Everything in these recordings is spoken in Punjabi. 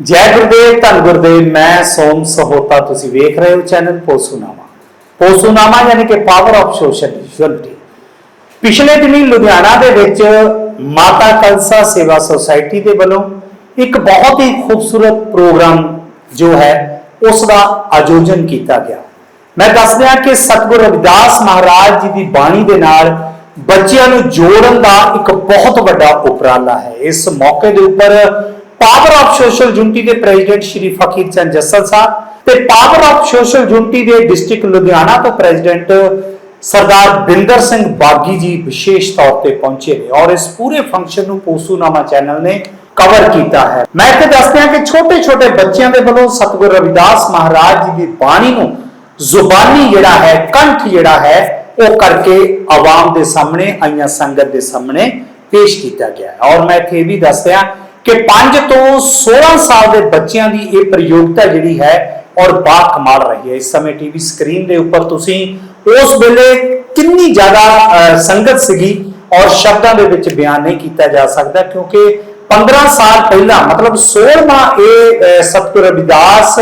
ਜੈ ਗੁਰਦੇਵ, ਧੰਨ ਗੁਰਦੇਵ, ਮੈਂ ਸੋਮ ਸਹੋਤਾ, ਤੁਸੀਂ ਵੇਖ ਰਹੇ ਹੋ ਚੈਨਲ ਪੋਸੂਨਾਮਾ। ਪੋਸੂਨਾਮਾ ਯਾਨੀ ਕਿ ਪਾਵਰ ਆਫ ਸੋਸ਼ਲ ਯੂਨਿਟੀ ਪਿਛਲੇ ਦਿਨੀ ਲੁਧਿਆਣਾ ਦੇ ਵਿੱਚ ਮਾਤਾ ਕਲਸਾ ਸੇਵਾ ਸੁਸਾਇਟੀ ਦੇ ਵੱਲੋਂ ਇੱਕ ਬਹੁਤ ਹੀ ਖੂਬਸੂਰਤ ਪ੍ਰੋਗਰਾਮ ਜੋ ਹੈ, ਉਸ ਦਾ ਆਯੋਜਨ ਕੀਤਾ ਗਿਆ। ਮੈਂ ਦੱਸ ਦਿਆਂ ਕਿ ਸਤਿਗੁਰ ਰਵਿਦਾਸ ਮਹਾਰਾਜ ਜੀ ਦੀ ਬਾਣੀ ਦੇ ਨਾਲ ਬੱਚਿਆਂ ਨੂੰ ਜੋੜਨ ਦਾ ਇੱਕ ਬਹੁਤ ਵੱਡਾ ਉਪਰਾਲਾ ਹੈ। ਇਸ ਮੌਕੇ ਦੇ ਉੱਪਰ ਪਾਵਰ ਆਫ ਸੋਸ਼ਲ ਯੂਨਿਟੀ ਦੇ ਪ੍ਰੈਜ਼ੀਡੈਂਟ ਸ਼੍ਰੀ ਫਕੀਰ ਚੰਦ ਜੱਸਲ ਸਾਹਿਬ ਤੇ ਪਾਵਰ ਆਫ ਸੋਸ਼ਲ ਯੂਨਿਟੀ ਦੇ ਡਿਸਟ੍ਰਿਕਟ ਲੁਧਿਆਣਾ ਤੋਂ ਪ੍ਰੈਜ਼ੀਡੈਂਟ ਸਰਦਾਰ ਬਿੰਦਰ ਸਿੰਘ ਬਾਗੀ ਜੀ ਵਿਸ਼ੇਸ਼ ਤੌਰ ਤੇ ਪਹੁੰਚੇ ਨੇ ਔਰ ਇਸ ਪੂਰੇ ਫੰਕਸ਼ਨ ਨੂੰ ਪੋਸੂਨਾਮਾ ਚੈਨਲ ਨੇ ਕਵਰ ਕੀਤਾ ਹੈ। ਮੈਂ ਇੱਥੇ ਦੱਸਦੇ ਹਾਂ ਕਿ ਛੋਟੇ ਛੋਟੇ ਬੱਚਿਆਂ ਦੇ ਵੱਲੋਂ ਸਤਿਗੁਰ ਰਵਿਦਾਸ ਮਹਾਰਾਜ ਜੀ ਦੀ ਬਾਣੀ ਨੂੰ ਜ਼ੁਬਾਨੀ ਜਿਹੜਾ ਹੈ, ਕੰਠ ਜਿਹੜਾ ਹੈ, ਉਹ ਕਰਕੇ ਆਵਾਮ ਦੇ ਸਾਹਮਣੇ ਆਈਆਂ ਸੰਗਤ ਦੇ ਸਾਹਮਣੇ ਪੇਸ਼ ਕੀਤਾ ਗਿਆ ਹੈ। ਔਰ ਮੈਂ ਇੱਥੇ ਇਹ ਵੀ ਦੱਸਦਿਆਂ ਕਿ 5 ਤੋਂ 16 ਸਾਲ ਦੇ ਬੱਚਿਆਂ ਦੀ ਇਹ ਪ੍ਰਯੋਗਤਾ ਜਿਹੜੀ ਹੈ ਔਰ ਬਾ ਕਮਾਲ ਰਹੀ ਹੈ। ਇਸ ਸਮੇਂ ਟੀਵੀ ਸਕਰੀਨ ਦੇ ਉੱਪਰ ਤੁਸੀਂ ਉਸ ਵੇਲੇ ਕਿੰਨੀ ਜ਼ਿਆਦਾ ਸੰਗਤ ਸੀਗੀ ਔਰ ਸ਼ਬਦਾਂ ਦੇ ਵਿੱਚ ਬਿਆਨ ਨਹੀਂ ਕੀਤਾ ਜਾ ਸਕਦਾ ਕਿਉਂਕਿ 15 ਸਾਲ ਪਹਿਲਾਂ, ਮਤਲਬ 16ਵਾਂ ਇਹ ਸਤਿਗੁਰ ਰਵਿਦਾਸ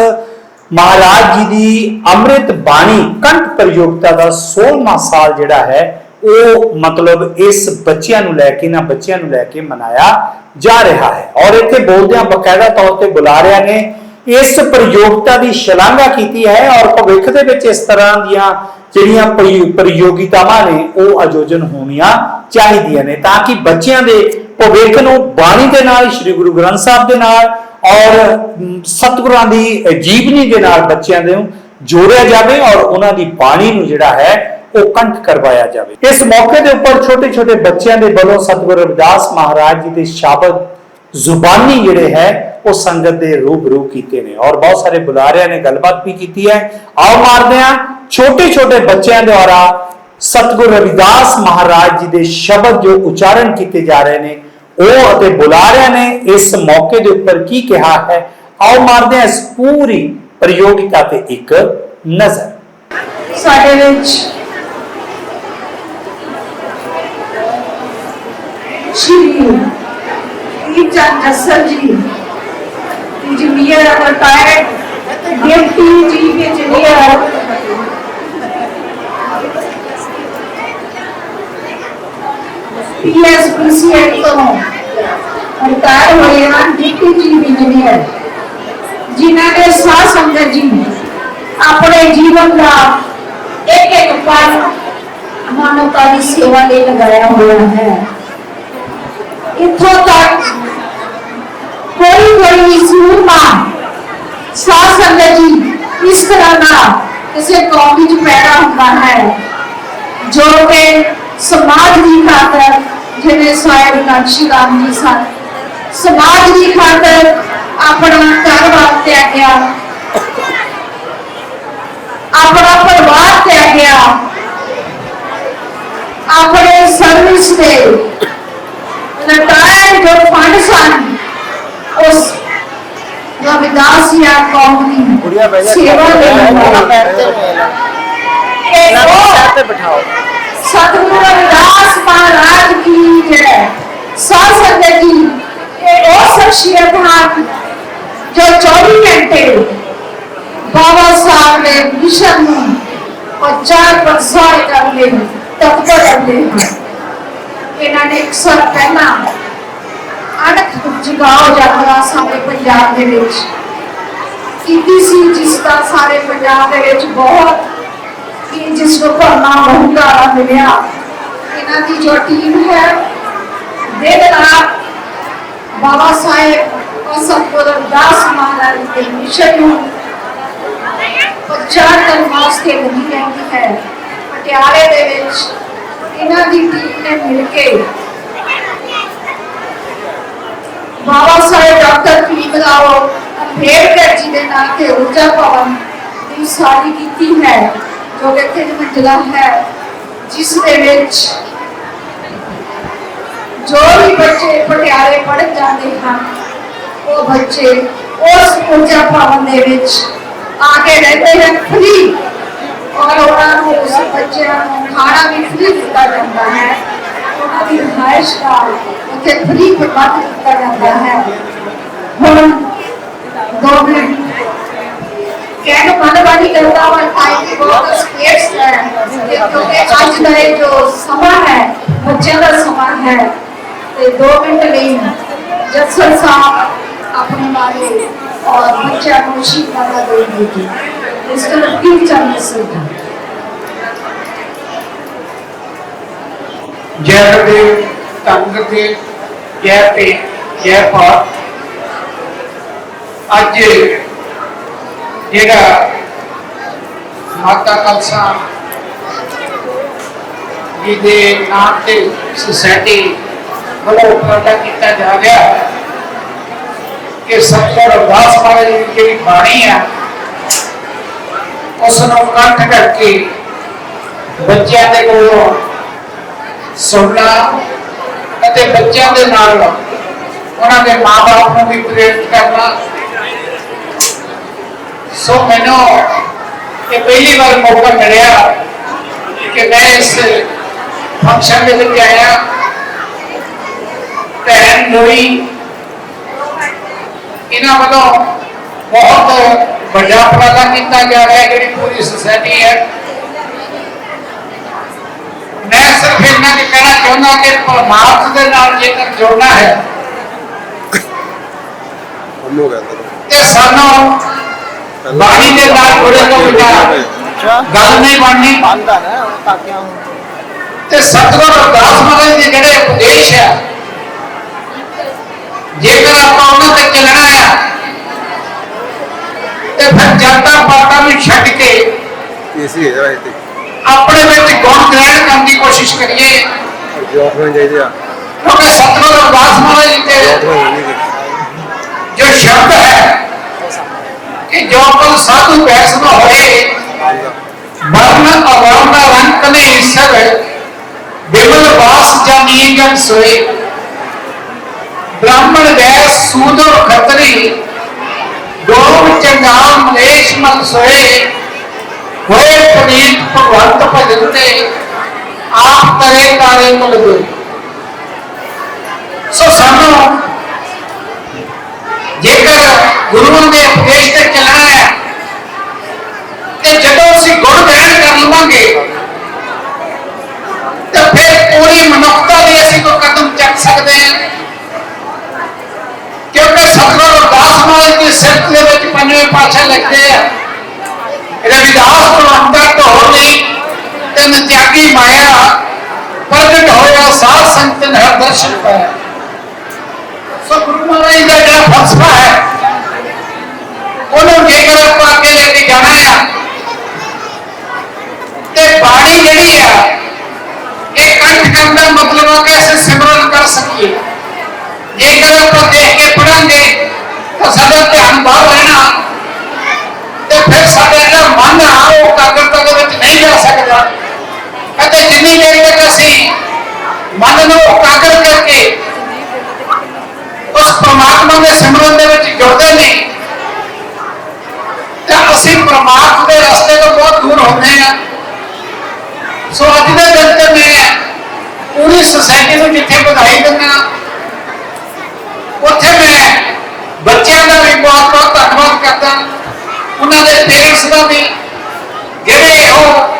ਮਹਾਰਾਜ ਜੀ ਦੀ ਅੰਮ੍ਰਿਤ ਬਾਣੀ, ਕੰਠ ਪ੍ਰਯੋਗਤਾ ਦਾ 16ਵਾਂ ਸਾਲ ਜਿਹੜਾ ਹੈ ਉਹ ਮਤਲਬ ਇਸ ਬੱਚਿਆਂ ਨੂੰ ਲੈ ਕੇ ਨਾ ਬੱਚਿਆਂ ਨੂੰ ਲੈ ਕੇ ਮਨਾਇਆ ਜਾ ਰਿਹਾ ਹੈ। ਔਰ ਇੱਥੇ ਬੋਲਦਿਆਂ ਬਕਾਇਦਾ ਤੌਰ ਤੇ ਬੁਲਾਰਿਆਂ ਨੇ ਇਸ ਪ੍ਰਯੋਗਤਾ ਦੀ ਸ਼ਲਾਘਾ ਕੀਤੀ ਹੈ ਔਰ ਭਵਿੱਖ ਦੇ ਵਿੱਚ ਇਸ ਤਰ੍ਹਾਂ ਦੀਆਂ ਜਿਹੜੀਆਂ ਪ੍ਰਯੋਗਿਤਾਵਾਂ ਨੇ, ਉਹ ਆਯੋਜਨ ਹੋਣੀਆਂ ਚਾਹੀਦੀਆਂ ਨੇ ਤਾਂ ਕਿ ਬੱਚਿਆਂ ਦੇ ਭਵਿੱਖ ਨੂੰ ਬਾਣੀ ਦੇ ਨਾਲ, ਸ੍ਰੀ ਗੁਰੂ ਗ੍ਰੰਥ ਸਾਹਿਬ ਦੇ ਨਾਲ ਔਰ ਸਤਿਗੁਰਾਂ ਦੀ ਜੀਵਨੀ ਦੇ ਨਾਲ ਬੱਚਿਆਂ ਦੇ ਨੂੰ ਜੋੜਿਆ ਜਾਵੇ ਔਰ ਉਹਨਾਂ ਦੀ ਬਾਣੀ ਨੂੰ ਜਿਹੜਾ ਹੈ ਉਹ ਕੰਠ ਕਰਵਾਇਆ ਜਾਵੇ ਇਸ ਮੌਕੇ ਦੇ ਉੱਪਰ ਛੋਟੇ ਛੋਟੇ ਬੱਚਿਆਂ ਦੇ ਵੱਲੋਂ ਸਤਿਗੁਰੂ ਰਵਿਦਾਸ ਮਹਾਰਾਜ ਜੀ ਦੇ ਸ਼ਬਦ ਜ਼ੁਬਾਨੀ ਜਿਹੜੇ ਹੈ ਉਹ ਸੰਗਤ ਦੇ ਰੂਬਰੂ ਕੀਤੇ ਨੇ ਔਰ ਬਹੁਤ ਸਾਰੇ ਬੁਲਾਰਿਆਂ ਨੇ ਗੱਲਬਾਤ ਵੀ ਕੀਤੀ ਹੈ ਆਓ ਮਾਰਦੇ ਹਾਂ ਛੋਟੇ ਛੋਟੇ ਬੱਚਿਆਂ ਦੁਆਰਾ ਸਤਿਗੁਰੂ ਰਵਿਦਾਸ ਮਹਾਰਾਜ ਜੀ ਦੇ ਸ਼ਬਦ ਜੋ ਉਚਾਰਨ ਕੀਤੇ ਜਾ ਰਹੇ ਨੇ ਉਹ ਅਤੇ ਬੁਲਾਰਿਆਂ ਨੇ ਇਸ ਮੌਕੇ ਦੇ ਉੱਪਰ ਕੀ ਕਿਹਾ ਹੈ ਆਓ ਮਾਰਦੇ ਹਾਂ ਇਸ ਪੂਰੀ ਪ੍ਰਯੋਗਿਤਾ ਤੇ ਇੱਕ ਨਜ਼ਰ ਸਾਡੇ ਵਿੱਚ ਸ਼੍ਰੀ ਈਚਾਨ Jasal ji engineer retired deputy chief engineer PS PCL ਤੋਂ ਰਿਟਾਇਰ ਹੋਏ ਹਨ ਡਿਪਟੀ ਚੀਫ ਇੰਜੀਨੀਅਰ ਜਿਨ੍ਹਾਂ ਨੇ ਸਾਹ ਸੰਗਤ ਜੀ, ਆਪਣੇ ਜੀਵਨ ਦਾ ਇੱਕ ਇੱਕ ਪਲ ਮਾਨਵਤਾ ਦੀ ਸੇਵਾ ਲਈ ਲਗਾਇਆ ਹੋਇਆ ਹੈ। ਇੱਥੋਂ ਤੱਕ ਕੋਈ ਕੋਈ ਸੂਰਮਾ ਸਾਧ ਸੰਗਤ ਜੀ ਇਸ ਤਰ੍ਹਾਂ ਦਾ ਕਿਸੇ ਕੌਮ ਵਿੱਚ ਪੈਦਾ ਹੁੰਦਾ ਹੈ ਜੋ ਕਿ ਸਮਾਜ ਦੀ ਖਾਤਰ ਜਿਵੇਂ ਸਾਹਿਬ ਨਕਸ਼ੀ ਰਾਮ ਜੀ ਸਨ ਸਮਾਜ ਦੀ ਖਾਤਰ ਆਪਣਾ ਘਰ-ਬਾਰ ਤਿਆਗਿਆ ਆਪਣਾ ਪਰਿਵਾਰ ਤਿਆਗਿਆ ਆਪਣੇ ਸਰਵਿਸ ਦੇ ਲਟਾਏ ਜੋ ਫੰਡ ਸਨ ਉਸ ਰਵਿਦਾਸ ਜੀ ਕੌਮ ਦੀ ਸੇਵਾ ਲਈ ਇਹ ਉਹ ਬਿਠਾਓ ਸਤਿਗੁਰੂ ਰਵਿਦਾਸ ਮਹਾਰਾਜ ਕੀ ਜੈ ਸਾਧ ਸੰਗਤ ਜੀ ਇਹ ਉਹ ਸ਼ਖਸੀਅਤ ਹਨ ਜੋ 24 ਘੰਟੇ ਬਾਬਾ ਸਾਹਿਬ ਦੇ ਮਿਸ਼ਨ ਨੂੰ ਪ੍ਰਚਾਰ ਪ੍ਰਸਾਰ ਕਰਨ ਲਈ ਤਤਪਰ ਰਹਿੰਦੇ ਹਨ ਇਹਨਾਂ ਨੇ ਇੱਕ ਸਾਲ ਪਹਿਲਾਂ ਅਣਖ ਜਗਾਓ ਯਾਤਰਾ ਸਾਡੇ ਪੰਜਾਬ ਦੇ ਵਿੱਚ। ਕੀਤੀ ਸੀ ਜਿਸ ਦਾ ਸਾਰੇ ਪੰਜਾਬ ਦੇ ਵਿੱਚ ਬਹੁਤ ਕਿ ਜਿਸ ਨੂੰ ਭਰਨਾ ਬਹੁਤਾਰਾ ਮਿਲਿਆ। ਇਹਨਾਂ ਦੀ ਜੋ ਟੀਮ ਹੈ, ਦਿਨ ਰਾਤ ਬਾਬਾ ਸਾਹਿਬ ਔਰ ਦਾਸ ਮਹਾਰਾਜ ਦੇ ਮਿਸ਼ਨ ਨੂੰ ਪ੍ਰਚਾਰ ਕਰਨ ਵਾਸਤੇ ਲੱਗੀ ਰਹਿੰਦੀ ਹੈ। ਪਟਿਆਲੇ ਦੇ ਵਿੱਚ ਇਹਨਾਂ ਦੀ ਟੀਮ ਨੇ ਮਿਲ ਕੇ ਬਾਬਾ ਸਾਹਿਬ, ਡਾਕਟਰ ਭੀਮ ਰਾਓ ਅੰਬੇਡਕਰ ਜੀ ਦੇ ਨਾਂ ਤੇ ਊਰਜਾ ਭਵਨ ਦੀ ਸਾਡੀ ਕੀਤੀ ਹੈ, ਜੋ ਕਿ ਤਿੰਨ ਮੰਜ਼ਲਾ ਹੈ, ਜਿਸ ਦੇ ਵਿੱਚ ਜੋ ਵੀ ਬੱਚੇ ਪਟਿਆਲੇ ਪੜ੍ਹਨ ਜਾਂਦੇ ਹਨ, ਉਹ ਬੱਚੇ ਉਸ ਊਰਜਾ ਭਵਨ ਦੇ ਵਿੱਚ ਆ ਕੇ ਰਹਿੰਦੇ ਹਨ ਫ੍ਰੀ और औरतों को बच्चों खाना भी फ्री दिता जाता है। रिहायश का फ्री प्रबंध जाता है। हम गवर्नमेंट कहने मन वाली करता हुआ टाइम की बहुत स्पेस है। क्योंकि आज का ये जो समा है का है। तो दो मिनट नहीं जसर साहब अपने बारे और बच्चा को देंगे। ਕੀ ਚਾਹੀਏ ਸਰ ਜੈ ਗੁਰਦੇਵ ਧੰਨ ਗੁਰਦੇਵ ਜੈ ਪੇ ਜੈ ਭਾਰਤ ਅੱਜ ਜਿਹੜਾ ਮਾਤਾ ਕਲਸਾ ਜੀ ਦੇ ਨਾਮ ਤੇ ਸੁਸਾਇਟੀ ਵੱਲੋਂ ਉਪਰਾਲਾ ਕੀਤਾ ਜਾ ਰਿਹਾ ਹੈ ਕਿ ਸਤਿਗੁਰ ਅਰਦਾਸ ਮਹਾਰਾਜ ਜੀ ਦੀ ਜਿਹੜੀ ਬਾਣੀ ਹੈ ਉਸ ਨੂੰ ਇਕੱਠ ਕਰਕੇ ਬੱਚਿਆਂ ਦੇ ਕੋਲੋਂ ਸੁਣਨਾ ਅਤੇ ਬੱਚਿਆਂ ਦੇ ਨਾਲ ਉਹਨਾਂ ਦੇ ਮਾਪੇ ਨੂੰ ਵੀ ਪ੍ਰੇਰਿਤ ਕਰਨਾ। ਸੋ ਮੈਨੂੰ ਇਹ ਪਹਿਲੀ ਵਾਰ ਮੌਕਾ ਮਿਲਿਆ ਕਿ ਮੈਂ ਇਸ ਫੰਕਸ਼ਨ ਦੇ ਵਿੱਚ ਆਇਆ। ਭੈਣ ਲੋਈ ਇਹਨਾਂ ਵੱਲੋਂ ਬਹੁਤ ਵੱਡਾ ਉਪਰਾਲਾ ਕੀਤਾ ਜਾ ਰਿਹਾ ਹੈ ਜਿਹੜੀ ਪੂਰੀ ਸੁਸਾਇਟੀ ਹੈ। ਮੈਂ ਸਿਰਫ ਇਹਨਾਂ ਨੂੰ ਕਹਿਣਾ ਚਾਹੁੰਦਾ ਕਿ ਪਰਮਾਰਥ ਦੇ ਨਾਲ ਜੇਕਰ ਜੁੜਨਾ ਹੈ ਹੋ ਤਾਂ। ਤੇ ਸਾਨੂੰ ਬਾਣੀ ਦੇ ਨਾਲ ਜੁੜੇ ਤੋਂ ਬਿਨਾਂ ਗੱਲ ਨਹੀਂ ਬਣਨੀ। ਬੰਦਾ ਨਾ ਤਾਕਿਆਂ ਤੇ ਸਤਿਗੁਰ ਅਰਦਾਸ ਮਹਾਰਾਜ ਦੇ ਜਿਹੜੇ ਉਪਦੇਸ਼ ਹੈ ਜੇਕਰ ਆਪਾਂ ਉਹਨਾਂ ਤੇ ਚੱਲਣਾ ਹੈ ਤੇ ਫਿਰ ਜਨਤਾ ਪਾਤਾਂ ਨੂੰ ਛੱਡ ਕੇ ਏਸੀ ਹੈ ਜਰਾ ਇੱਥੇ। ਆਪਣੇ ਵਿੱਚ ਗੁਣ ਗ੍ਰਹਿਣ ਕਰਨ ਦੀ ਕੋਸ਼ਿਸ਼ ਕਰੀਏ। ਜੋਬ ਹੋਣੀ ਚਾਹੀਦੀ ਆ। ਕਿਉਂਕਿ ਸਤਿਗੁਰ ਅਰਦਾਸ ਮਹਾਰਾਜ ਜੀ ਸ਼ਬਦ ਹੈ ਕਿ ਜੋ ਕਲ ਸਾਧੂ ਬੈਸ ਨਾ ਹੋਏ ਵਰਨ ਅਵਰਨ ਦਾ ਰੰਗ ਕਨੇ ਈਸ਼ਰ ਬਿਮਲ ਵਾਸ ਜਾਨੀਏ ਜਨ ਸੋਏ। ਬ੍ਰਾਹਮਣ ਵੈਸ ਸੂਦਰ ਖਤਰੀ ਗੋਮ ਚੰਗਾਲ ਮਲੇਸ਼ ਮਲ ਸੋਏ। ਹੋਏ ਪਨੀਤ ਭਗਵੰਤ ਭਜਨ ਤੇ ਆਪ ਕਰੇ ਤਾਰੇ ਮਲ ਗਏ ਸੋ ਸਾਨੂੰ ਜੇਕਰ ਗੁਰੂਆਂ ਦੇ ਉਪਦੇਸ਼ ਤੇ ਪੰਜਵੇਂ ਪਾਤਸ਼ਾਹ ਲਿਖਦੇ ਆ ਰਵਿਦਾਸ ਤੋਂ ਅੰਦਰ ਢੋਲ ਲਈ ਤਿੰਨ ਤਿਆਗੀ ਮਾਇਆ ਪ੍ਰਗਟ ਹੋਇਆ, ਸਾਧ ਸੰਤਨ ਹਰ ਦਰਸ਼ਨ ਪਾਇਆ। ਸੋ ਗੁਰੂ ਮਹਾਰਾਜ ਦਾ ਜਿਹੜਾ ਫਲਸਫਾ ਹੈ, ਉਹਨੂੰ ਜੇਕਰ ਆਪਾਂ ਅੱਗੇ ਲੈ ਕੇ ਜਾਣਾ ਹੈ ਤੇ ਬਾਣੀ ਜਿਹੜੀ ਆ, ਇਹ ਕੰਠ ਕਰਨ ਦਾ ਮਤਲਬ ਆ ਕਿ ਅਸੀਂ ਸਿਮਰਨ ਕਰ ਸਕੀਏ। ਜੇਕਰ ਆਪਾਂ ਦੇਖ ਕੇ ਪੜਾਂਗੇ ਤਾਂ ਸਾਡਾ ਧਿਆਨ ਬਾਹਰ ਰਹਿਣਾ ਅਤੇ ਜਿੰਨੀ ਦੇਰ ਤੱਕ ਅਸੀਂ ਮਨ ਨੂੰ ਇਕਾਗਰ ਕਰਕੇ ਉਸ ਪ੍ਰਮਾਤਮਾ ਦੇ ਸਿਮਰਨ ਦੇ ਵਿੱਚ ਜੁੜਦੇ ਨਹੀਂ ਤਾਂ ਅਸੀਂ ਪ੍ਰਮਾਤਮਾ ਦੇ ਰਸਤੇ ਤੋਂ ਬਹੁਤ ਦੂਰ ਹੁੰਦੇ ਹਾਂ। ਸੋ ਅੱਜ ਦੇ ਦਿਨ ਤੇ ਮੈਂ ਪੂਰੀ ਸੋਸਾਇਟੀ ਨੂੰ ਜਿੱਥੇ ਵਧਾਈ ਦਿੰਦਾ ਉੱਥੇ ਮੈਂ ਬੱਚਿਆਂ ਦਾ ਵੀ ਬਹੁਤ ਬਹੁਤ ਧੰਨਵਾਦ ਕਰਦਾ ਉਹਨਾਂ ਦੇ ਪੇਰੈਂਟਸ ਦਾ ਵੀ, ਜਿਹੜੇ ਉਹ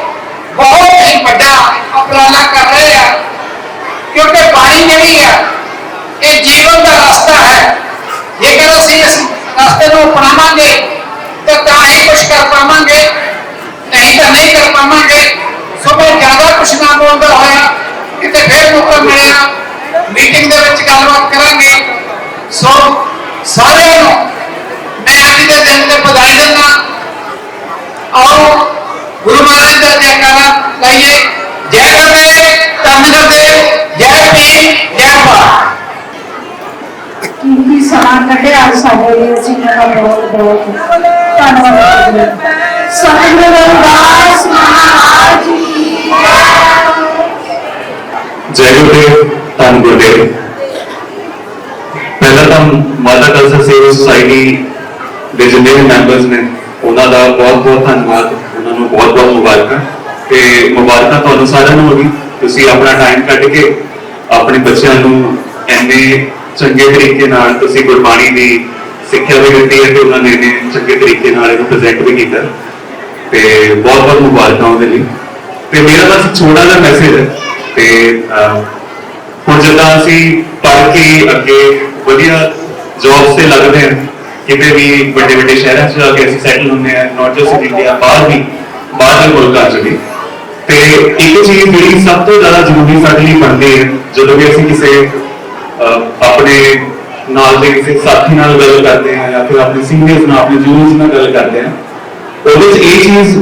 ਬਹੁਤ ਹੀ ਵੱਡਾ ਉਪਰਾਲਾ ਕਰ ਰਹੇ ਆ, ਕਿਉਂਕਿ ਬਾਣੀ ਜਿਹੜੀ ਆ, ਇਹ ਜੀਵਨ ਦਾ ਰਸਤਾ ਹੈ। ਜੇਕਰ ਅਸੀਂ ਇਸ ਰਸਤੇ ਨੂੰ ਅਪਣਾਵਾਂਗੇ, ਤਾਂ ਤਾਂ ਹੀ ਕੁਝ ਕਰ ਪਾਵਾਂਗੇ, ਨਹੀਂ ਤਾਂ ਨਹੀਂ ਕਰ ਪਾਵਾਂਗੇ। ਸੋ ਮੈਂ ਜ਼ਿਆਦਾ ਕੁਝ ਨਾ ਬੋਲਦਾ ਹੋਇਆ, ਕਿਤੇ ਫੇਰ ਮੌਕਾ ਮਿਲਿਆ। ਮੀਟਿੰਗ ਦੇ ਵਿੱਚ ਗੱਲਬਾਤ ਕਰਾਂਗੇ। ਸੋ ਸਾਰਿਆਂ ਨੂੰ ਮੈਂ ਅੱਜ ਦੇ ਦਿਨ ਤੇ ਵਧਾਈ ਦਿੰਦਾ ਆਓ ਗੁਰੂ ਮਹਾਰਾਜ ਦਾ ਜੈਕਾਰਾ ਲਾਈਏ ਜੈ ਗੁਰਦੇਵ ਧੰਨ ਗੁਰਦੇਵ ਜੈ ਭੀਮ ਜੈ ਭਾਰਤ ਕੀਮਤੀ ਸਮਾਂ ਕੱਢਿਆ ਸਾਡੇ ਲਈ ਅਸੀਂ ਇਹਨਾਂ ਧੰਨਵਾਦ। ਸਤਿਗੁਰੂ ਰਵਿਦਾਸ ਮਹਾਰਾਜ ਜੀ। ਜੈ ਗੁਰਦੇਵ, ਧੰਨ ਗੁਰਦੇਵ। ਪਹਿਲਾਂ ਤਾਂ ਮਾਤਾ ਕਲਸਾ ਸੇਵਾ ਸੁਸਾਇਟੀ ਦੇ ਜਿੰਨੇ ਵੀ ਮੈਂਬਰਸ ਨੇ, ਉਹਨਾਂ ਦਾ ਬਹੁਤ ਬਹੁਤ ਧੰਨਵਾਦ, ਉਹਨਾਂ ਨੂੰ ਬਹੁਤ ਬਹੁਤ ਮੁਬਾਰਕਾਂ। ਤੇ ਮੁਬਾਰਕਾਂ ਤੁਹਾਨੂੰ ਸਾਰਿਆਂ ਨੂੰ ਹੋਗੀ ਤੁਸੀਂ ਆਪਣਾ ਟਾਈਮ ਕੱਢ ਕੇ ਆਪਣੇ ਬੱਚਿਆਂ ਨੂੰ ਇੰਨੇ ਚੰਗੇ ਤਰੀਕੇ ਨਾਲ ਤੁਸੀਂ ਗੁਰਬਾਣੀ ਦੀ ਸਿੱਖਿਆ ਵੀ ਦਿੱਤੀ ਹੈ ਤੇ ਉਹਨਾਂ ਨੇ ਇੰਨੇ ਚੰਗੇ ਤਰੀਕੇ ਨਾਲ ਇਹਨੂੰ ਪ੍ਰੈਜ਼ੈਂਟ ਵੀ ਕੀਤਾ। ਤੇ ਬਹੁਤ ਬਹੁਤ ਮੁਬਾਰਕਾਂ ਉਹਦੇ ਲਈ। ਤੇ ਮੇਰਾ ਬਸ ਛੋਟਾ ਜਿਹਾ ਮੈਸੇਜ ਹੈ। ਤੇ ਹੁਣ ਜਿੱਦਾਂ ਅਸੀਂ ਪੜ੍ਹ ਕੇ ਅੱਗੇ ਵਧੀਆ ਜੌਬਸ ਤੇ ਲੱਗਦੇ ਹਾਂ, ਕਿਤੇ ਵੀ ਵੱਡੇ ਵੱਡੇ ਸ਼ਹਿਰਾਂ 'ਚ ਜਾ ਕੇ ਅਸੀਂ ਸੈਟਲ ਹੁੰਦੇ ਹਾਂ ਨਾਟ ਜਸਟ ਇੰਡੀਆ ਬਾਹਰ ਵੀ, ਬਾਹਰ ਦੇ ਮੁਲਕਾਂ 'ਚ ਵੀ। ਤੇ ਇੱਕ ਚੀਜ਼ ਜਿਹੜੀ ਸਭ ਤੋਂ ਜ਼ਿਆਦਾ ਜ਼ਰੂਰੀ ਸਾਡੇ ਲਈ ਬਣਦੀ ਹੈ, ਜਦੋਂ ਵੀ ਅਸੀਂ ਕਿਸੇ ਆਪਣੇ ਨਾਲ ਦੇ ਕਿਸੇ ਸਾਥੀ ਨਾਲ ਗੱਲ ਕਰਦੇ ਹਾਂ ਜਾਂ ਫਿਰ ਆਪਣੇ ਸੀਨੀਅਰਸ ਨਾਲ, ਆਪਣੇ ਜੂਨੀਅਰਸ ਨਾਲ ਗੱਲ ਕਰਦੇ ਹਾਂ। ਉਹਦੇ 'ਚ ਇਹ ਚੀਜ਼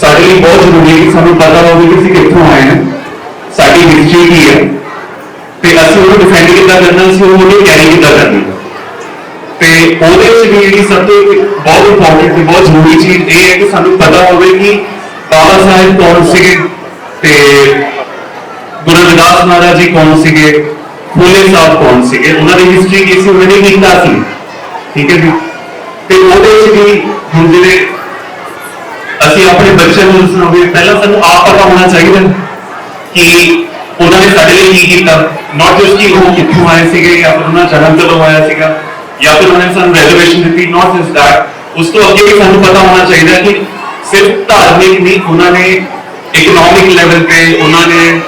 ਸਾਡੇ ਲਈ ਬਹੁਤ ਜ਼ਰੂਰੀ ਹੈ ਕਿ ਸਾਨੂੰ ਪਤਾ ਹੋਵੇ ਕਿ ਅਸੀਂ ਕਿੱਥੋਂ ਆਏ ਹਾਂ। ਸਾਡੀ ਹਿਸਟਰੀ ਕੀ ਹੈ। ਤੇ ਅਸੀਂ ਉਹਨੂੰ ਡਿਫੈਂਡ ਕਿੱਦਾਂ ਕਰਨਾ, ਅਸੀਂ ਉਹਨੂੰ ਕੈਰੀ ਕਿੱਦਾਂ ਕਰਨੀ ਤੇ ਉਹਦੇ ਵਿੱਚ ਵੀ ਜਿਹੜੀ ਸਭ ਤੋਂ ਬਹੁਤ ਇੰਪੋਰਟੈਂਟ ਤੇ ਬਹੁਤ ਜ਼ਰੂਰੀ ਚੀਜ਼ ਇਹ ਹੈ ਕਿ ਸਾਨੂੰ ਪਤਾ ਹੋਵੇ ਕਿ ਬਾਬਾ ਸਾਹਿਬ ਕੌਣ ਸੀਗੇ ਤੇ ਗੁਰੂ ਰਵਿਦਾਸ ਮਹਾਰਾਜ ਜੀ ਕੌਣ ਸੀਗੇ। ਫੂਲੇ ਸਾਹਿਬ ਕੌਣ ਸੀਗੇ? ਉਹਨਾਂ ਦੀ ਹਿਸਟਰੀ ਕੀ ਸੀ? ਉਹਨਾਂ ਨੇ ਕੀਤਾ ਸੀ। ਠੀਕ ਹੈ ਜੀ? ਤੇ ਉਹਦੇ ਵਿੱਚ ਵੀ ਹੁਣ ਜਿਹੜੇ ਅਸੀਂ ਆਪਣੇ ਬੱਚਿਆਂ ਨੂੰ ਸੁਣਾਉਂਦੇ ਪਹਿਲਾਂ ਸਾਨੂੰ ਆਪ ਪਤਾ ਹੋਣਾ ਚਾਹੀਦਾ ਕਿ ਉਹਨਾਂ ਨੇ ਸਾਡੇ ਲਈ ਕੀ ਕੀਤਾ। ਨਾਟ ਜਸਟ ਕਿ ਉਹ ਕਿੱਥੋਂ ਆਏ ਸੀਗੇ ਜਾਂ ਫਿਰ ਉਹਨਾਂ ਦਾ ਜਨਮ ਕਦੋਂ ਆਇਆ ਸੀਗਾ ਜਾਂ ਫਿਰ ਉਹਨਾਂ ਨੇ ਸਾਨੂੰ ਰੈਜ਼ਰਵੇਸ਼ਨ ਦਿੱਤੀ। ਨਾਟ ਜਸਟ ਦੈਟ ਉਸ ਤੋਂ ਅੱਗੇ ਵੀ ਸਾਨੂੰ ਪਤਾ ਹੋਣਾ ਚਾਹੀਦਾ ਕਿ ਸਿਰਫ ਧਾਰਮਿਕ ਨਹੀਂ, ਉਹਨਾਂ ਨੇ ਇਕਨੋਮਿਕ ਲੈਵਲ ਤੇ ਉਹਨਾਂ ਨੇ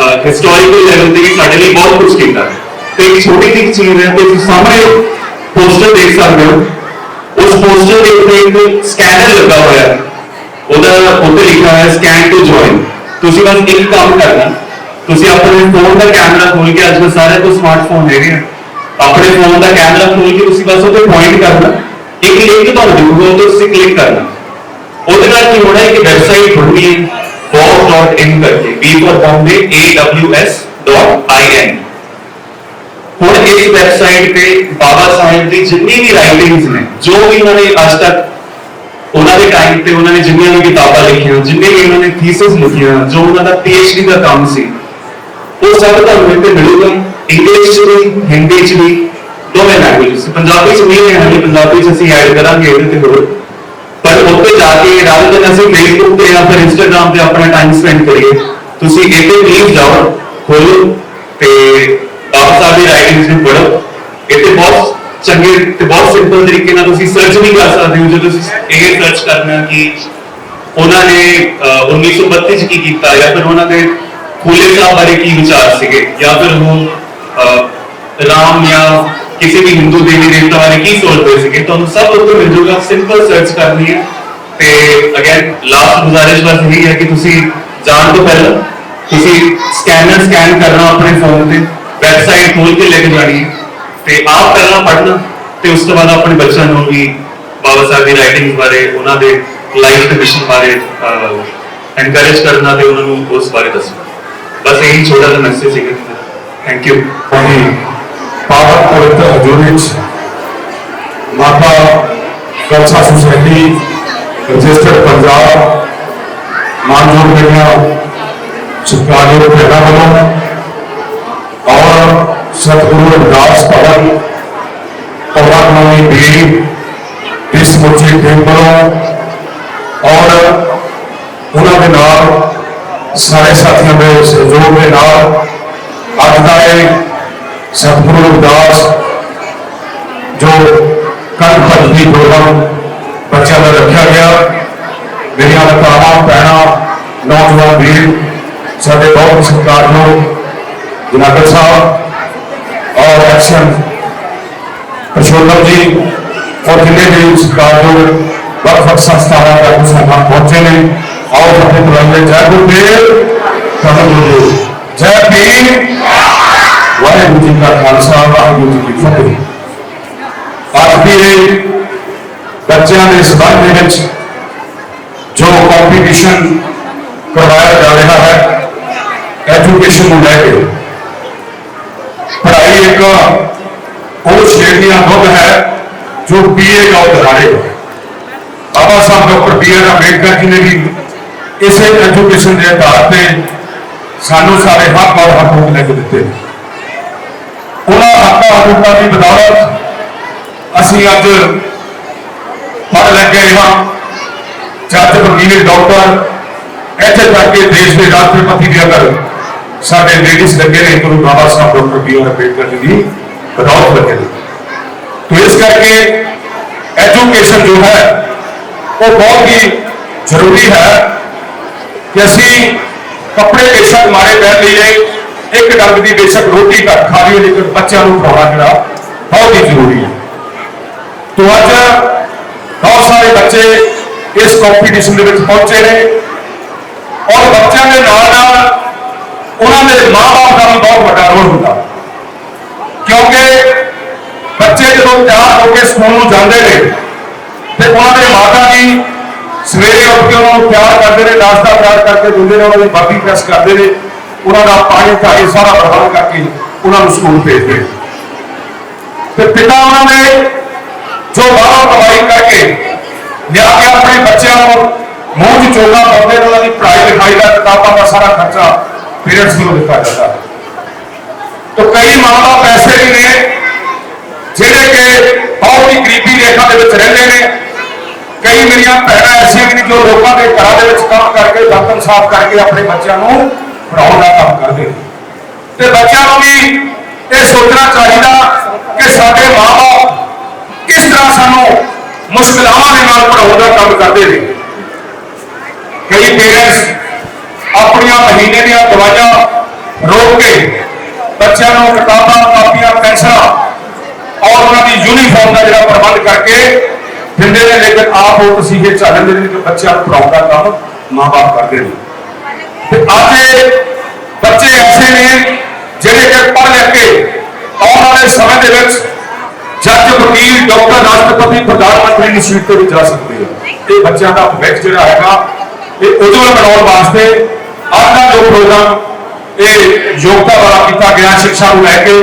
ਹਿਸਟੋਰੀਕਲ ਲੈਵਲ ਤੇ ਵੀ ਸਾਡੇ ਲਈ ਬਹੁਤ ਕੁਝ ਕੀਤਾ। ਤੇ ਇੱਕ ਛੋਟੀ ਜਿਹੀ ਚੀਜ਼ ਹੈ ਤੁਸੀਂ ਸਾਹਮਣੇ ਪੋਸਟਰ ਦੇਖ ਸਕਦੇ ਹੋ। ਉਸ ਪੋਸਟਰ ਦੇ ਉੱਤੇ ਇੱਕ ਸਕੈਨਰ ਲੱਗਾ ਹੋਇਆ ਹੈ। ਉਹਦਾ ਉੱਤੇ ਲਿਖਿਆ ਹੋਇਆ ਸਕੈਨ ਟੂ ਜੁਆਇਨ ਤੁਸੀਂ ਬਸ ਇੱਕ ਕੰਮ ਕਰਨਾ। ਤੁਸੀਂ ਆਪਣੇ ਫੋਨ ਦਾ ਕੈਮਰਾ ਖੋਲ ਕੇ ਅੱਜ ਕੱਲ੍ਹ ਸਾਰਿਆਂ ਕੋਲ ਸਮਾਰਟਫੋਨ ਹੈਗੇ ਆ। ਆਪਣੇ ਫੋਨ ਦਾ ਕੈਮਰਾ ਖੋਲ ਕੇ ਤੁਸੀਂ ਬਸ ਉਹਤੇ ਪੁਆਇੰਟ ਕਰਨਾ। ਇੱਕ ਲਿੰਕ ਤੁਹਾਨੂੰ ਦਿਖੂਗਾ ਉਹ ਤੇ ਤੁਸੀਂ ਕਲਿੱਕ ਕਰਨਾ। ਉਹਦੇ ਨਾਲ ਕੀ ਹੋਣਾ ਹੈ ਕਿ ਵੈਬਸਾਈਟ ਖੁੱਲਣੀ ਹੈ। bob.in ਕਰਕੇ b for bombay, a w s .in ਹੁਣ ਇਸ ਵੈਬਸਾਈਟ ਤੇ ਬਾਬਾ ਸਾਹਿਬ ਦੀ ਜਿੰਨੀ ਵੀ ਰਾਈਟਿੰਗਸ ਨੇ, ਜੋ ਵੀ ਉਹਨਾਂ ਨੇ ਅੱਜ ਤੱਕ ਉਹਨਾਂ ਦੇ ਟਾਈਮ ਤੇ ਉਹਨਾਂ ਨੇ ਜਿੰਨੀਆਂ ਵੀ ਕਿਤਾਬਾਂ ਲਿਖੀਆਂ, ਜਿੰਨੇ ਵੀ ਉਹਨਾਂ ਨੇ ਥੀਸਿਸ ਲਿਖੀਆਂ, ਜੋ ਉਹਨਾਂ ਦਾ ਪੀਐਚਡੀ ਦਾ ਕੰਮ ਸੀ, ਉਹ ਸਭ ਤੁਹਾਨੂੰ ਇੱਥੇ ਮਿਲੂਗਾ ਇੰਗਲਿਸ਼ ਵੀ ਹਿੰਦੀ ਚ ਵੀ, ਦੋਵੇਂ ਲੈਂਗੁਏਜਸ ਪੰਜਾਬੀ ਚ ਨਹੀਂ ਹੈ ਪੰਜਾਬੀ ਚ ਅਸੀਂ ਐਡ ਕਰਾਂਗੇ ਇਹਦੇ ਤੇ ਹੋਰ। ਜਾ ਕੇ ਰਾਤ ਦਿਨ ਅਸੀਂ ਫੇਸਬੁੱਕ ਤੇ ਜਾਂ ਫਿਰ ਇੰਸਟਾਗ੍ਰam ਤੇ ਆਪਣਾ ਟਾਈਮ ਸਪੈਂਡ ਕਰੀਏ। ਤੁਸੀਂ ਇੱਥੇ ਪਲੀਜ਼ ਜਾਓ ਖੋਲੋ ਤੇ ਬਾਬਾ ਸਾਹਿਬ ਦੀ ਰਾਈਟਿੰਗਸ ਨੂੰ ਪੜ੍ਹੋ। ਇੱਥੇ ਬਹੁਤ ਚੰਗੇ ਤੇ ਬਹੁਤ ਸਿੰਪਲ ਤਰੀਕੇ ਨਾਲ ਤੁਸੀਂ ਸਰਚ ਵੀ ਕਰ ਸਕਦੇ ਹੋ ਜੇ ਤੁਸੀਂ ਇਹ ਸਰਚ ਕਰਨਾ ਕਿ ਉਹਨਾਂ ਨੇ 1932 ਚ ਕੀ ਕੀਤਾ ਜਾਂ ਫਿਰ ਉਹਨਾਂ ਦੇ ਫੂਲੇ ਸਾਹਿਬ ਬਾਰੇ ਕੀ ਵਿਚਾਰ ਸੀਗੇ, ਜਾਂ ਫਿਰ ਉਹ ਰਾਮ ਜਾਂ ਕਿਸੇ ਵੀ ਹਿੰਦੂ ਦੇਵੀ ਦੇਵਤਾ ਬਾਰੇ ਕੀ ਸੋਚਦੇ ਸੀਗੇ, ਤੁਹਾਨੂੰ ਸਭ ਉੱਥੇ ਮਿਲ ਜਾਊਗਾ ਸਿੰਪਲ ਸਰਚ ਕਰਨੀ ਹੈ। ਤੇ ਅਗੇਨ ਲਾਸਟ ਗੁਜ਼ਾਰਿਸ਼ ਬਸ ਇਹੀ ਹੈ ਕਿ ਤੁਸੀਂ ਜਾਣ ਤੋਂ ਪਹਿਲਾਂ ਤੁਸੀਂ ਸਕੈਨਰ ਸਕੈਨ ਕਰਨਾ ਆਪਣੇ ਫੋਨ ਤੇ ਵੈਬਸਾਈਟ ਖੋਲ ਕੇ ਲੈ ਕੇ ਜਾਣੀ ਹੈ ਤੇ ਆਪ ਪਹਿਲਾਂ ਪੜ੍ਹਨਾ ਤੇ ਉਸ ਤੋਂ ਬਾਅਦ ਆਪਣੇ ਬੱਚਿਆਂ ਨੂੰ ਵੀ ਬਾਬਾ ਸਾਹਿਬ ਦੀ ਰਾਈਟਿੰਗਸ ਬਾਰੇ, ਉਹਨਾਂ ਦੇ ਲਾਈਫ ਦੇ ਮਿਸ਼ਨ ਬਾਰੇ ਐਨਕਰੇਜ ਕਰਨਾ ਤੇ ਉਹਨਾਂ ਨੂੰ ਉਸ ਬਾਰੇ ਦੱਸਣਾ। ਬਸ ਇਹੀ ਛੋਟਾ ਜਿਹਾ ਮੈਸੇਜ ਸੀਗਾ। ਥੈਂਕ ਯੂ ਦੀ ਪਾਵਨ ਪਵਿੱਤਰ ਹਜ਼ੂਰੀ ਮਾਤਾ ਕਲਸਾ ਸੁਸਾਇਟੀ ਰਜਿਸਟਰਡ ਪੰਜਾਬ ਮਾਨਯੋਗ ਮੇਰੀਆਂ ਸਤਿਕਾਰਯੋਗ ਭੈਣਾਂ ਵੱਲੋਂ ਔਰ ਸਤਿਗੁਰੂ ਰਵਿਦਾਸ ਭਵਨ ਪਵਨ ਨਵੀਂ ਬੀੜ ਇਸ ਮੁੱਚੀ ਟੀਮ ਵੱਲੋਂ ਔਰ ਉਹਨਾਂ ਦੇ ਨਾਲ ਸਾਰੇ ਸਾਥੀਆਂ ਦੇ ਸਹਿਯੋਗ ਦੇ ਨਾਲ ਅੱਜ ਦਾ ਇਹ ਸਤਿਗੁਰੂ ਰਵਿਦਾਸ ਜੋ ਕੱਲ ਭਗਤੀ ਪ੍ਰੋਗਰਾਮ ਬੱਚਿਆਂ ਦਾ ਰੱਖਿਆ ਗਿਆ। ਮੇਰੀਆਂ ਮਾਤਾਵਾਂ ਭੈਣਾਂ, ਨੌਜਵਾਨ ਵੀਰ, ਸਾਡੇ ਬਹੁਤ ਸਤਿਕਾਰਯੋਗ ਜਨਾਬ ਸਾਹਿਬ ਔਰ ਐਕਸ਼ਨ ਪ੍ਰਸ਼ੋਤਮ ਜੀ, ਔਰ ਜਿੰਨੇ ਵੀ ਸਤਿਕਾਰਯੋਗ ਵੱਖ ਵੱਖ ਸੰਸਥਾਵਾਂ ਦਾ ਸਾਡੇ ਪਹੁੰਚੇ ਨੇ, ਆਓ ਸਾਡੇ ਬੁਲਾਉਂਦੇ ਜੈ ਗੁਰਦੇਵ ਤੁਹਾਨੂੰ ਜੈ ਭੀਮ। ਵਾਹਿਗੁਰੂ ਜੀ ਕਾ ਖਾਲਸਾ, ਵਾਹਿਗੁਰੂ ਜੀ ਕੀ ਫਤਿਹ। ਅੱਜ ਦੀ ਬੱਚਿਆਂ ਦੇ ਸਬੰਧ ਦੇ ਵਿੱਚ ਜੋ ਕੰਪੀਟੀਸ਼ਨ ਕਰਵਾਇਆ ਜਾ ਰਿਹਾ ਹੈ ਐਜੂਕੇਸ਼ਨ ਨੂੰ ਲੈ ਕੇ। ਪੜ੍ਹਾਈ ਇੱਕ ਉਹ ਸ਼੍ਰੇਣੀਆਂ ਦੁੱਧ ਹੈ ਜੋ ਬੀਏ ਦਾ ਉਦਾਹਰਣ ਹੈ Baba Sahib doctor B R Ambedkar ji ਨੇ ਵੀ ਇਸੇ ਐਜੂਕੇਸ਼ਨ ਦੇ ਆਧਾਰ ਤੇ ਸਾਨੂੰ ਸਾਰੇ ਹੱਕ ਔਰ ਹਕੂਕ ਲੈ ਕੇ ਦਿੱਤੇ ਉਹਨਾਂ ਹੱਕਾਂ ਹਕੂਕਾਂ ਦੀ ਬਦੌਲਤ ਅਸੀਂ ਅੱਜ ਪੜ੍ਹ ਲੱਗੇ ਹਾਂ ਜੱਜ ਵਕੀਲ ਡਾਕਟਰ ਇੱਥੇ ਤੱਕ ਕਿ ਦੇਸ਼ ਦੇ ਰਾਸ਼ਟਰਪਤੀ ਵੀ ਅਗਰ ਸਾਡੇ ਲੇਡੀਜ਼ ਲੱਗੇ ਨੇ ਗੁਰੂ Baba Sahib doctor B R Ambedkar ji ਦੀ ਬਦੌਲਤ ਲੱਗੇ ਨੇ तो इस करके एजुकेशन जो है वो बहुत ही जरूरी है ਕਿ ਅਸੀਂ ਕੱਪੜੇ ਬੇਸ਼ੱਕ ਮਾਰੇ ਪਹਿਨ ਲਈਏ ਇੱਕ ਡੰਗ ਦੀ ਬੇਸ਼ੱਕ ਰੋਟੀ ਘੱਟ ਖਾ ਲਈਏ ਲੇਕਿਨ ਬੱਚਿਆਂ ਨੂੰ ਖਵਾਉਣਾ ਜਿਹੜਾ ਬਹੁਤ ਹੀ ਜ਼ਰੂਰੀ ਹੈ ਤੋ ਅੱਜ ਬਹੁਤ ਸਾਰੇ ਬੱਚੇ ਇਸ ਕੰਪੀਟੀਸ਼ਨ ਦੇ ਵਿੱਚ ਪਹੁੰਚੇ ਨੇ। ਔਰ ਬੱਚਿਆਂ ਦੇ ਨਾਲ ਨਾਲ ਉਹਨਾਂ ਦੇ ਮਾਪੇ ਦਾ ਵੀ ਬਹੁਤ ਵੱਡਾ ਰੋਲ ਹੁੰਦਾ। ਕਿਉਂਕਿ ਬੱਚੇ ਜਦੋਂ ਤਿਆਰ ਹੋ ਕੇ ਸਕੂਲ ਨੂੰ ਜਾਂਦੇ ਨੇ, ਤੇ ਉਹਨਾਂ ਦੇ ਮਾਤਾ ਜੀ ਸਵੇਰੇ ਉੱਠ ਕੇ ਉਹਨਾਂ ਨੂੰ ਤਿਆਰ ਕਰਦੇ ਨੇ, ਨਾਸ਼ਤਾ ਪਿਆਰ ਕਰਕੇ ਦਿੰਦੇ ਨੇ, ਉਹਨਾਂ ਦੀ ਬਾਕੀ ਪ੍ਰੈਸ ਕਰਦੇ ਨੇ, ਉਹਨਾਂ ਦਾ ਪਾਣੀ ਧਾਣੀ ਸਾਰਾ ਪ੍ਰਬੰਧ ਕਰਕੇ ਉਹਨਾਂ ਨੂੰ ਸਕੂਲ ਭੇਜਦੇ ਨੇ। ਤੇ ਪਿਤਾ ਉਹਨਾਂ ਨੇ ਜੋ ਬਾਹਰੋਂ ਕਮਾਈ ਕਰਕੇ ਲਿਆ ਕੇ ਆਪਣੇ ਬੱਚਿਆਂ ਨੂੰ ਮੂੰਹ 'ਚ ਚੋਗਾ ਪਾਉਂਦੇ ਉਹਨਾਂ ਦੀ ਪੜ੍ਹਾਈ ਲਿਖਾਈ ਦਾ ਕਿਤਾਬਾਂ ਦਾ ਸਾਰਾ ਖਰਚਾ ਪੇਰੈਂਟਸ ਨੂੰ ਦਿੱਤਾ ਜਾਂਦਾ ਤੋ ਕਈ ਮਾਪੇ ਪੈਸੇ ਵੀ ਨੇ, ਜਿਹੜੇ ਕਿ ਬਹੁਤ ਹੀ ਗਰੀਬੀ ਰੇਖਾ ਦੇ ਵਿੱਚ ਰਹਿੰਦੇ ਨੇ। ਕਈ ਮੇਰੀਆਂ ਭੈਣਾਂ ਐਸੀਆਂ ਨੇ ਜੋ ਲੋਕਾਂ ਦੇ ਘਰਾਂ ਦੇ ਵਿੱਚ ਕੰਮ ਕਰਕੇ, ਬਰਤਨ ਸਾਫ਼ ਕਰਕੇ ਆਪਣੇ ਬੱਚਿਆਂ ਨੂੰ ਪੜਾਉਣ ਦਾ ਕੰਮ ਕਰਦੇ ਨੇ। ਤੇ ਬੱਚਿਆਂ ਨੂੰ ਵੀ ਇਹ ਸੋਚਣਾ ਚਾਹੀਦਾ ਕਿ ਸਾਡੇ ਮਾਪੇ ਕਿਸ ਸਾਨੂੰ ਮੁਸ਼ਕਲਾਵਾਂ ਦੇ ਨਾਲ ਪੜਾਉਣ ਦਾ ਕੰਮ ਕਰਦੇ ਨੇ। ਕਈ ਪੇਰੈਂਟਸ ਆਪਣੀਆਂ ਮਹੀਨੇ ਦੀਆਂ ਦਵਾਈਆਂ ਰੋਕ ਕੇ ਬੱਚਿਆਂ ਨੂੰ ਕਿਤਾਬਾਂ, ਕਾਪੀਆਂ, ਪੈਨਸਲਾਂ ਔਰ ਉਹਨਾਂ ਦੀ ਯੂਨੀਫਾਰਮ ਦਾ ਜਿਹੜਾ ਪ੍ਰਬੰਧ ਕਰਕੇ ਦਿੰਦੇ ਨੇ, ਲੇਕਿਨ ਆਪ ਉਹ ਤਸੀਹੇ ਚੱਲ ਜਾਂਦੇ ਨੇ ਕਿ ਬੱਚਿਆਂ ਨੂੰ ਪੜਾਉਣ ਦਾ ਕੰਮ ਮਾਪੇ ਕਰਦੇ ਨੇ। ਤੇ ਅੱਜ ਬੱਚੇ ਐਸੇ ਨੇ ਜਿਹੜੇ ਕਿ ਪੜ੍ਹ ਲਿਖ ਕੇ ਆਉਣ ਵਾਲੇ ਸਮੇਂ ਦੇ ਵਿੱਚ ਜੱਜ, ਵਕੀਲ, ਡਾਕਟਰ, ਰਾਸ਼ਟਰਪਤੀ, ਪ੍ਰਧਾਨ ਮੰਤਰੀ ਦੀ ਸੀਟ ਤੇ ਵੀ ਜਾ ਸਕਦੇ ਆ ਇਹ ਬੱਚਿਆਂ ਦਾ ਭਵਿੱਖ ਜਿਹੜਾ ਹੈਗਾ, ਇਹ ਉਜਵਲ ਬਣਾਉਣ ਵਾਸਤੇ ਅੱਜ ਦਾ ਜੋ ਪ੍ਰੋਗਰਾਮ, ਇਹ ਯੋਗਤਾ ਵਾਲਾ ਕੀਤਾ ਗਿਆ ਸਿੱਖਿਆ ਨੂੰ ਲੈ ਕੇ।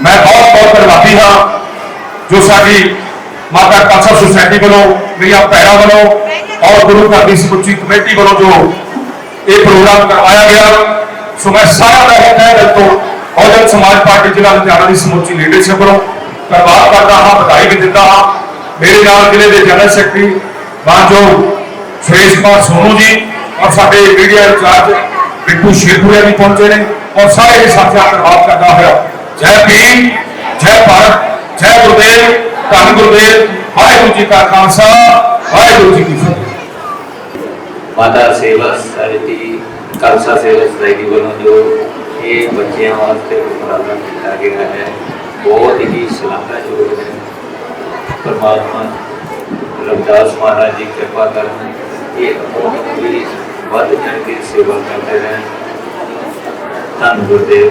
ਮੈਂ ਬਹੁਤ ਬਹੁਤ ਧੰਨਵਾਦੀ ਹਾਂ, ਜੋ ਸਾਡੀ ਮਾਤਾ ਖਾਲਸਾ ਸੁਸਾਇਟੀ ਵੱਲੋਂ, ਮੇਰੀਆਂ ਭੈਣਾਂ ਵੱਲੋਂ ਔਰ ਗੁਰੂ ਘਰ ਦੀ ਸਮੁੱਚੀ ਕਮੇਟੀ ਵੱਲੋਂ ਜੋ ਇਹ ਪ੍ਰੋਗਰਾਮ ਕਰਵਾਇਆ ਗਿਆ, ਸੋ ਮੈਂ ਸਾਰਾ ਦਾ ਇਹ ਤਹਿ ਤੋਂ ਬਹੁਜਨ ਸਮਾਜ ਪਾਰਟੀ ਜ਼ਿਲ੍ਹਾ ਲੁਧਿਆਣਾ ਦੀ ਸਮੁੱਚੀ ਲੀਡਰਸ਼ਿਪ ਵੱਲੋਂ ਧੰਨਵਾਦ ਕਰਦਾ ਹਾਂ ਵਧਾਈ ਵੀ ਦਿੰਦਾ ਹਾਂ ਮੇਰੇ ਨਾਲ ਜ਼ਿਲ੍ਹੇ ਦੇ ਜਨਰਲ ਸੈਕਟਰੀ ਮਾਨਯੋਗ ਸੁਰੇਸ਼ ਕੁਮਾਰ ਸੋਨੂ ਜੀ ਔਰ ਸਾਡੇ ਮੀਡੀਆ ਇੰਚਾਰਜ ਬਿੱਟੂ ਸ਼ੇਰਪੁਰਿਆ ਵੀ ਪਹੁੰਚੇ ਨੇ ਔਰ ਸਾਰੇ ਹੀ ਸਾਥੀਆਂ ਦਾ ਧੰਨਵਾਦ ਕਰਦਾ ਹੋਇਆ ਜੈ ਭੀਮ ਜੈ ਭਾਰਤ ਜੈ ਗੁਰਦੇਵ ਧੰਨ ਗੁਰਦੇਵ ਵਾਹਿਗੁਰੂ ਜੀ ਕਾ ਖਾਲਸਾ ਵਾਹਿਗੁਰੂ ਜੀ ਕੀ ਫਤਿਹ ਮਾਤਾ ਸੇਵਾ ਸੋਸਾਇਟੀ ਖਾਲਸਾ ਸੇਵਾ ਸੋਸਾਇਟੀ ਵੱਲੋਂ ਜੋ ਇਹ ਬੱਚਿਆਂ ਵਾਸਤੇ ਉਪਰਾਲਾ ਕੀਤਾ ਗਿਆ ਹੈ ਬਹੁਤ ਹੀ ਸਲਾਹਯੋਗ ਹੈ। ਪਰਮਾਤਮਾ ਰਵਿਦਾਸ ਮਹਾਰਾਜ ਦੀ ਕਿਰਪਾ ਕਰਨ ਇਹ ਬਹੁਤ ਹੀ ਵੱਧ ਚੜ ਕੇ ਸੇਵਾ ਕਰਦੇ ਰਹਿਣ। ਧੰਨ ਗੁਰਦੇਵ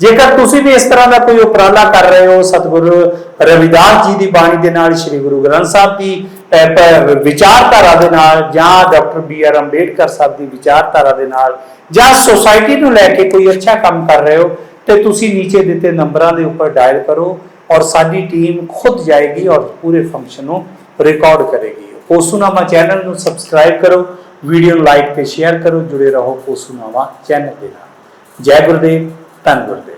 ਜੇਕਰ ਤੁਸੀਂ ਵੀ ਇਸ ਤਰ੍ਹਾਂ ਦਾ ਕੋਈ ਉਪਰਾਲਾ ਕਰ ਰਹੇ ਹੋ, ਸਤਿਗੁਰੂ ਰਵਿਦਾਸ ਜੀ ਦੀ ਬਾਣੀ ਦੇ ਨਾਲ ਸ੍ਰੀ ਗੁਰੂ ਗ੍ਰੰਥ ਸਾਹਿਬ ਦੀ ਵਿਚਾਰਧਾਰਾ ਦੇ ਨਾਲ ਜਾਂ doctor B R Ambedkar Sahib ਦੀ ਵਿਚਾਰਧਾਰਾ ਦੇ ਨਾਲ ਜਾਂ ਸੋਸਾਇਟੀ ਨੂੰ ਲੈ ਕੇ ਕੋਈ ਅੱਛਾ ਕੰਮ ਕਰ ਰਹੇ ਹੋ, ਤੇ ਤੁਸੀਂ ਨੀਚੇ ਦਿੱਤੇ ਨੰਬਰਾਂ ਦੇ ਉੱਪਰ ਡਾਇਲ ਕਰੋ ਔਰ ਸਾਡੀ ਟੀਮ ਖੁਦ ਜਾਏਗੀ ਔਰ ਪੂਰੇ ਫੰਕਸ਼ਨ ਨੂੰ ਰਿਕਾਰਡ ਕਰੇਗੀ। ਪੋਸੂਨਾਮਾ ਚੈਨਲ ਨੂੰ ਸਬਸਕ੍ਰਾਈਬ ਕਰੋ ਵੀਡੀਓ ਨੂੰ ਲਾਈਕ ਤੇ ਸ਼ੇਅਰ ਕਰੋ, ਜੁੜੇ ਰਹੋ ਪੋਸੂਨਾਮਾ ਚੈਨਲ ਦੇ ਨਾਲ। ਜੈ ਗੁਰਦੇਵ, ਧੰਨ ਗੁਰਦੇਵ।